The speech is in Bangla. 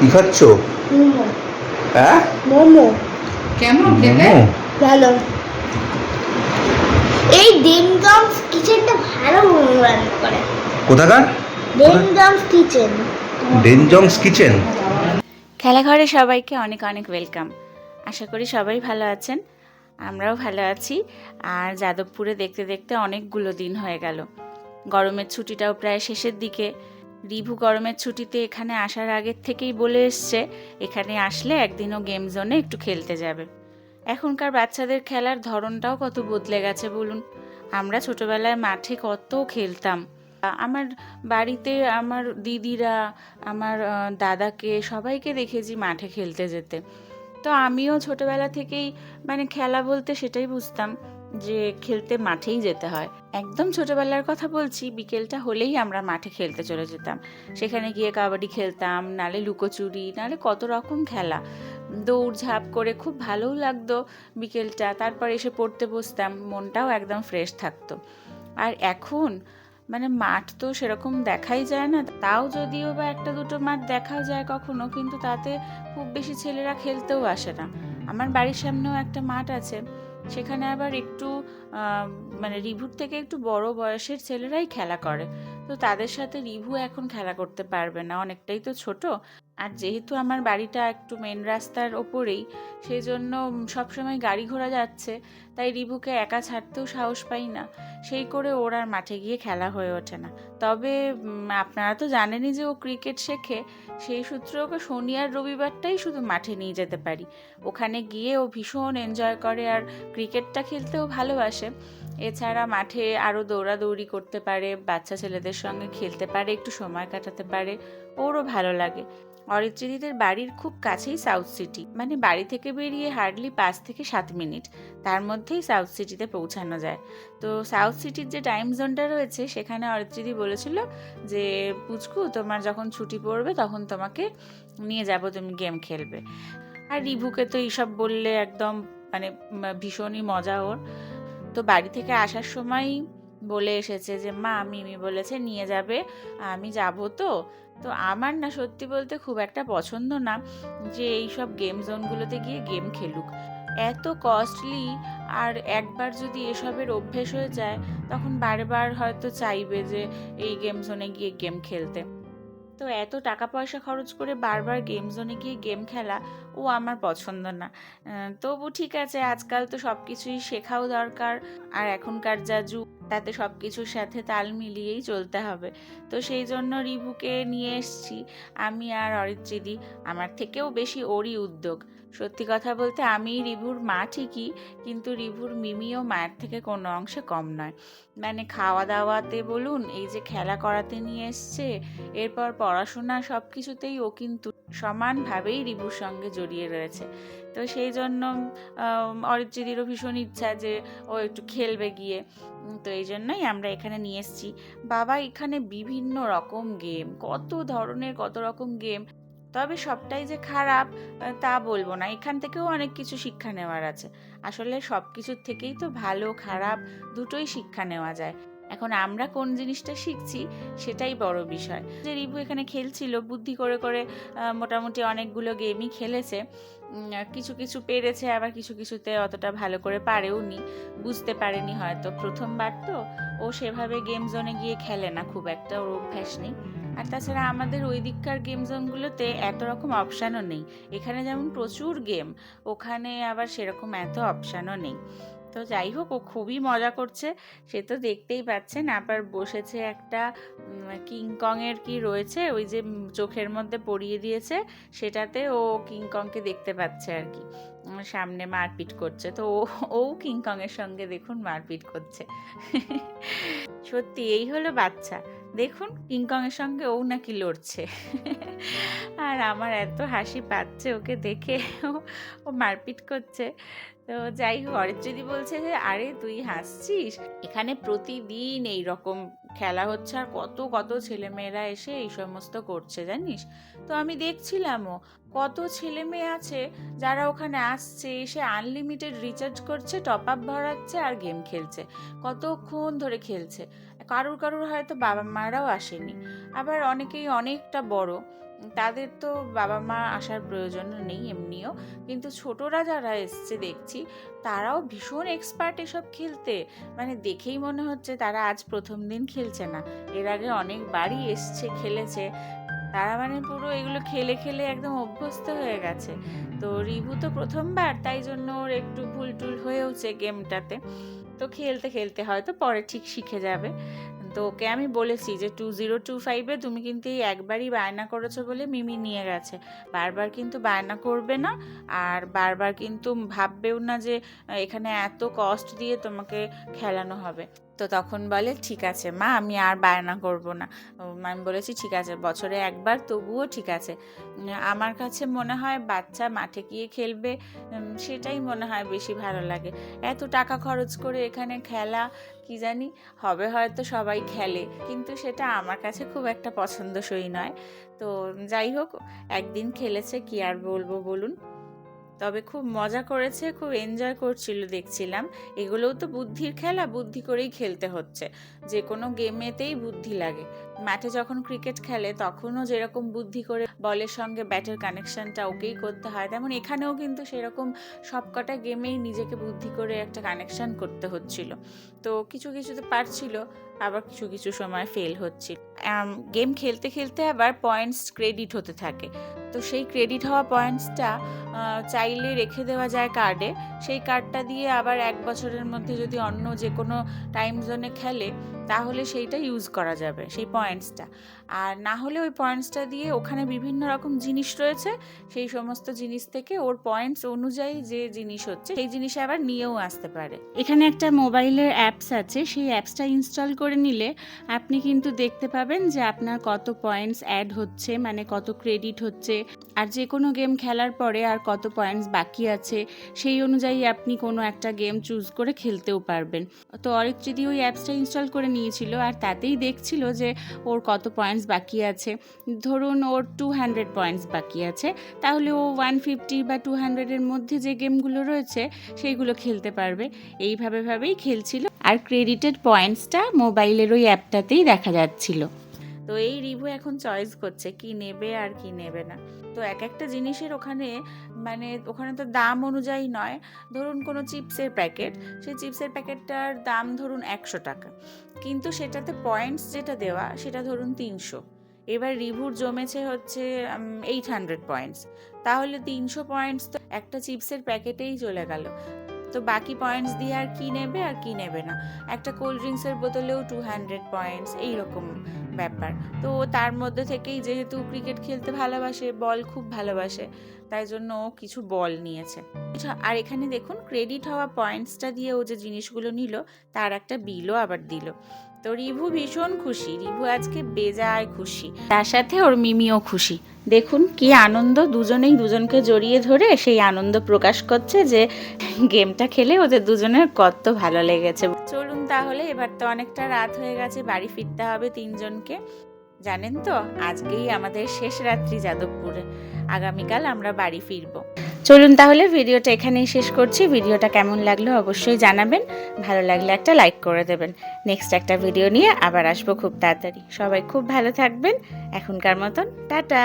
কি খাচ্ছ? মোমো। হ্যাঁ? মোমো। কেমন খেতে ভালো। এই কিচেনটা ভালো মোমো রান্না করে। কোথাকার? কিচেন। ডেনজংস কিচেন? খেলাঘরে সবাইকে অনেক অনেক ওয়েলকাম। আশা করি সবাই ভালো আছেন। আমরাও ভালো আছি। আর যাদবপুরে দেখতে দেখতে অনেকগুলো দিন হয়ে গেল। গরমের ছুটিটাও প্রায় শেষের দিকে। রিভু গরমের ছুটিতে এখানে আসার আগের থেকেই বলে এসছে, এখানে আসলে একদিনও গেম জোনে একটু খেলতে যাবে। এখনকার বাচ্চাদের খেলার ধরনটাও কত বদলে গেছে বলুন। আমরা ছোটবেলায় মাঠে কত খেলতাম। আমার বাড়িতে আমার দিদিরা, আমার দাদাকে সবাইকে দেখেছি মাঠে খেলতে যেতে। তো আমিও ছোটবেলা থেকেই মানে খেলা বলতে সেটাই বুঝতাম। যে খেলতে মাঠেই যেতে হয়। একদম ছোটবেলার কথা বলছি, বিকেলটা হলেই আমরা মাঠে খেলতে চলে যেতাম। সেখানে গিয়ে কাবাডি খেলতাম, নালে লুকোচুরি, নালে কত রকম খেলা। দৌড় ঝাঁপ করে খুব ভালোও লাগতো বিকেলটা, তারপর এসে পড়তে বসতাম, মনটাও একদম ফ্রেশ থাকতো। আর এখন মানে মাঠ তো সেরকম দেখাই যায় না, তাও যদিও বা একটা দুটো মাঠ দেখাও যায় কখনো, কিন্তু তাতে খুব বেশি ছেলেরা খেলতেও আসে না। আমার বাড়ির সামনেও একটা মাঠ আছে, সেখানে আবার একটু মানে রিভুর থেকে একটু বড় বয়সের ছেলেরাই খেলা করে। তো তাদের সাথে রিভু এখন খেলা করতে পারবে না, অনেকটাই তো ছোট আর যেহেতু আমার বাড়িটা একটু মেন রাস্তার ওপরেই সেই জন্য সবসময় গাড়ি ঘোড়া যাচ্ছে, তাই রিভুকে একা ছাড়তেও সাহস পাই না। সেই করে ওর আর মাঠে গিয়ে খেলা হয়ে ওঠে না। তবে আপনারা তো জানেনই যে ও ক্রিকেট শেখে, সেই সূত্রে ওকে শনি আর রবিবারটাই শুধু মাঠে নিয়ে যেতে পারি। ওখানে গিয়ে ও ভীষণ এনজয় করে আর ক্রিকেটটা খেলতেও ভালোবাসে। এছাড়া মাঠে আরও দৌড়াদৌড়ি করতে পারে, বাচ্চা ছেলেদের সঙ্গে খেলতে পারে, একটু সময় কাটাতে পারে, ওরও ভালো লাগে। অরিত্রিদিদের বাড়ির খুব কাছেই সাউথ সিটি মানে বাড়ি থেকে বেরিয়ে হার্ডলি পাঁচ থেকে সাত মিনিট। তার মধ্যেই সাউথ সিটিতে পৌঁছানো যায়। তো সাউথ সিটির যে টাইম জোনটা রয়েছে, সেখানে অরিত্রিদি বলেছিল যে, পুচকু, তোমার যখন ছুটি পড়বে, তখন তোমাকে নিয়ে যাব, তুমি গেম খেলবে। আর রিভুকে তো এইসব বললে একদম মানে ভীষণই মজা ওর। তো বাড়ি থেকে আসার সময় বলে এসেছে যে, মা, মিমি বলেছে নিয়ে যাবে, আমি যাব তো। তো আমার না সত্যি বলতে খুব একটা পছন্দ না যে, এইসব গেম জোনগুলোতে গিয়ে গেম খেলুক। এত কস্টলি আর একবার যদি এসবের অভ্যেস হয়ে যায়, তখন বারবার হয়তো চাইবে যে, এই গেম জোনে গিয়ে গেম খেলতে। তো এত টাকা পয়সা খরচ করে বারবার গেম জোনে গিয়ে গেম খেলা, ও আমার পছন্দ না। তবু ঠিক আছে, আজকাল তো সব কিছুই শেখাও দরকার, আর এখনকার যা যুগ তাতে সব কিছুর সাথে তাল মিলিয়েই চলতে হবে। তো সেই জন্য রিভুকে নিয়ে এসছি। আমি আর অরিত্রিদি, আমার থেকেও বেশি ওরই উদ্যোগ। সত্যি কথা বলতে আমি রিভুর মা ঠিকই, কিন্তু রিভুর মিমিও মায়ের থেকে কোনো অংশে কম নয়। মানে খাওয়া দাওয়াতে বলুন, এই যে খেলা করাতে নিয়ে এসছে, এরপর পড়াশোনা সব কিছুতেই ও কিন্তু সমানভাবেই রিভুর সঙ্গে জড়িয়ে রয়েছে। তো সেই জন্য অরিত্রিদিরও ভীষণ ইচ্ছা যে ও একটু খেলবে গিয়ে। তো এই জন্যই আমরা এখানে নিয়ে এসেছি। বাবা এখানে বিভিন্ন রকম গেম কত ধরনের, কত রকম গেম তবে সবটাই যে খারাপ তা বলব না। এখান থেকেও অনেক কিছু শিক্ষা নেওয়ার আছে। আসলে সব কিছুর থেকেই তো ভালো, খারাপ, দুটোই শিক্ষা নেওয়া যায়। এখন আমরা কোন জিনিসটা শিখছি, সেটাই বড় বিষয়। যে রিভু এখানে খেলছিল, বুদ্ধি করে করে মোটামুটি অনেকগুলো গেমই খেলেছে। কিছু কিছু পেরেছে, আবার কিছু কিছুতে অতটা ভালো করে পারেও নি, বুঝতে পারেনি হয়তো। প্রথমবার তো, ও সেভাবে গেম জোনে গিয়ে খেলে না, খুব একটা ওর অভ্যাস নেই। আর তাছাড়া আমাদের ওই দিককার গেম জোনগুলোতে এত রকম অপশানও নেই। এখানে যেমন প্রচুর গেম ওখানে আবার সেরকম এত অপশানও নেই। তো যাই হোক, ও খুবই মজা করছে। সে তো দেখতেই পাচ্ছেন, আবার বসেছে একটা কিংকংয়ের কি রয়েছে, ওই যে চোখের মধ্যে পরিয়ে দিয়েছে, সেটাতে ও কিংকংকে দেখতে পাচ্ছে আর কি। সামনে মারপিট করছে, তো ও কিংকংয়ের সঙ্গে দেখুন মারপিট করছে। সত্যি, এই হলো বাচ্চা। দেখুন কিংকংয়ের সঙ্গে ও নাকি লড়ছে। আর আমার এত হাসি পাচ্ছে, ওকে দেখে ও মারপিট করছে। তো যাই হোক অরিত্রিদি বলছে যে, আরে, তুই হাসছিস? এখানে প্রতিদিন এই রকম খেলা হচ্ছে আর কত কত ছেলেমেয়েরা এসে এই সমস্ত করছে, জানিস? তো আমি দেখছিলামও, কত ছেলে মেয়ে আছে যারা ওখানে আসছে, এসে আনলিমিটেড রিচার্জ করছে টপ আপ ভরাচ্ছে আর গেম খেলছে, কতক্ষণ ধরে খেলছে। কারুর কারুর হয়তো বাবা মারাও আসেনি। আবার অনেকেই অনেকটা বড়, তাদের তো বাবা মা আসার প্রয়োজন নেই এমনিও। কিন্তু ছোটরা যারা এসছে দেখছি, তারাও ভীষণ এক্সপার্ট এসব খেলতে। মানে দেখেই মনে হচ্ছে তারা আজ প্রথম দিন খেলছে না। এর আগে অনেকবারই এসছে, খেলেছে। তারা মানে পুরো এগুলো খেলে খেলে একদম অভ্যস্ত হয়ে গেছে। তো রিভু তো প্রথমবার, তাই জন্য ওর একটু ভুল টুল হয়েওছে গেমটাতে। তো খেলতে খেলতে হয়তো পরে ঠিক শিখে যাবে। তো ওকে আমি বলেছি যে টু জিরো টু ফাইভে তুমি কিন্তু এই একবারই বায়না করেছ বলে মিমি নিয়ে গেছে। বারবার কিন্তু বায়না করবে না আর বারবার কিন্তু ভাববেও না যে এখানে এত কস্ট দিয়ে তোমাকে খেলানো হবে। তো তখন বলে, ঠিক আছে মা, আমি আর বায়না করব না। আমি বলেছি, ঠিক আছে, বছরে একবার, তবুও ঠিক আছে। আমার কাছে মনে হয় বাচ্চা মাঠে গিয়ে খেলবে সেটাই মনে হয় বেশি ভালো লাগে। এত টাকা খরচ করে এখানে খেলা, কি জানি, হবে হয়তো সবাই খেলে, কিন্তু সেটা আমার কাছে খুব একটা পছন্দসই নয়। তো যাই হোক, একদিন খেলেছে, কি আর বলব বলুন? তবে খুব মজা করেছে, খুব এনজয় করছিল দেখছিলাম। এগুলোও তো বুদ্ধির খেলা, বুদ্ধি করেই খেলতে হচ্ছে। যে কোনো গেমেতেই বুদ্ধি লাগে। মাঠে যখন ক্রিকেট খেলে তখনও যেরকম বুদ্ধি করে বলের সঙ্গে ব্যাটের কানেকশনটা ওকেই করতে হয়, তেমন এখানেও কিন্তু সেরকম সবকটা গেমেই নিজেকে বুদ্ধি করে একটা কানেকশন করতে হচ্ছিল। তো কিছু কিছুতে পারছিল, আবার কিছু কিছু সময় ফেল হচ্ছিল। গেম খেলতে খেলতে আবার পয়েন্টস ক্রেডিট হতে থাকে। তো সেই ক্রেডিট হওয়া পয়েন্টসটা চাইলে রেখে দেওয়া যায় কার্ডে সেই কার্ডটা দিয়ে আবার এক বছরের মধ্যে যদি অন্য যে কোনো টাইম জোনে খেলে, তাহলে সেইটা ইউজ করা যাবে। সেই পয়েন্টসটা আর না হলে ওই পয়েন্টসটা দিয়ে ওখানে বিভিন্ন রকম জিনিস রয়েছে, সেই সমস্ত জিনিস থেকে ওর পয়েন্টস অনুযায়ী যে জিনিস হচ্ছে, সেই জিনিস আবার নিয়েও আসতে পারে। এখানে একটা মোবাইলের অ্যাপস আছে, সেই অ্যাপসটা ইনস্টল করে নিলে আপনি কিন্তু দেখতে পাবেন যে আপনার কত পয়েন্টস অ্যাড হচ্ছে মানে কত ক্রেডিট হচ্ছে, আর যে কোনো গেম খেলার পরে আর কত পয়েন্টস বাকি আছে, সেই অনুযায়ী আপনি কোনো একটা গেম চুজ করে খেলতেও পারবেন। তো অরিত্রিদি ওই অ্যাপসটা ইনস্টল করে নিয়েছিল, আর তাতেই দেখছিল যে ওর কত পয়েন্টস বাকি আছে? ধরুন ওর টু হান্ড্রেড পয়েন্টস বাকি আছে, তাহলে ও ওয়ান ফিফটি বা টু হান্ড্রেডের মধ্যে যে গেমগুলো রয়েছে, সেইগুলো খেলতে পারবে। এইভাবে ভাবেই খেলছিল। আর ক্রেডিটেড পয়েন্টসটা মোবাইলের ওই অ্যাপটাতেই দেখা যাচ্ছিল। তো এই রিভু এখন চয়েস করছে কি নেবে আর কি নেবে না। তো এক একটা জিনিসের ওখানে মানে ওখানে তো দাম অনুযায়ী নয়। ধরুন কোনো চিপসের প্যাকেট, সেই চিপসের প্যাকেটটার দাম ধরুন একশো টাকা। কিন্তু সেটাতে পয়েন্টস যেটা দেওয়া, সেটা ধরুন তিনশো। এবার রিভুর জমেছে হচ্ছে এইট হান্ড্রেড পয়েন্টস। তাহলে তিনশো পয়েন্টস তো একটা চিপসের প্যাকেটেই চলে গেল। তো বাকি পয়েন্টস দিয়ে আর কি নেবে আর কি নেবে না। একটা কোল্ড ড্রিঙ্কসের বোতলেও টু হান্ড্রেড পয়েন্টস, এইরকম ব্যাপার। তো তার মধ্যে থেকেই যেহেতু ক্রিকেট খেলতে ভালোবাসে বল খুব ভালোবাসে, তাই জন্য ও কিছু বল নিয়েছে। আর এখানে দেখুন ক্রেডিট হওয়া পয়েন্টসটা দিয়ে ও যে জিনিসগুলো নিল, তার একটা বিলও আবার দিল। তো রিভু ভীষণ খুশি। রিভু আজকে বেজায় খুশি। তার সাথে ওর মিমিও খুশি। দেখুন, কি আনন্দ। দুজনেই দুজনকে জড়িয়ে ধরে সেই আনন্দ প্রকাশ করছে যে গেমটা খেলে ওদের দুজনের কত ভালো লেগেছে। চলুন তাহলে, এবার তো অনেকটা রাত হয়ে গেছে, বাড়ি ফিরতে হবে তিনজনকে। জানেন তো, আজকেই আমাদের শেষ রাত্রি যাদবপুরে। আগামীকাল আমরা বাড়ি ফিরবো। চলুন তাহলে ভিডিওটা এখানেই শেষ করছি। ভিডিওটা কেমন লাগল অবশ্যই জানাবেন। ভালো লাগলে একটা লাইক করে দেবেন। নেক্সট একটা ভিডিও নিয়ে আবার আসব খুব তাড়াতাড়ি। সবাই খুব ভালো থাকবেন। এখনকার মতন, টাটা!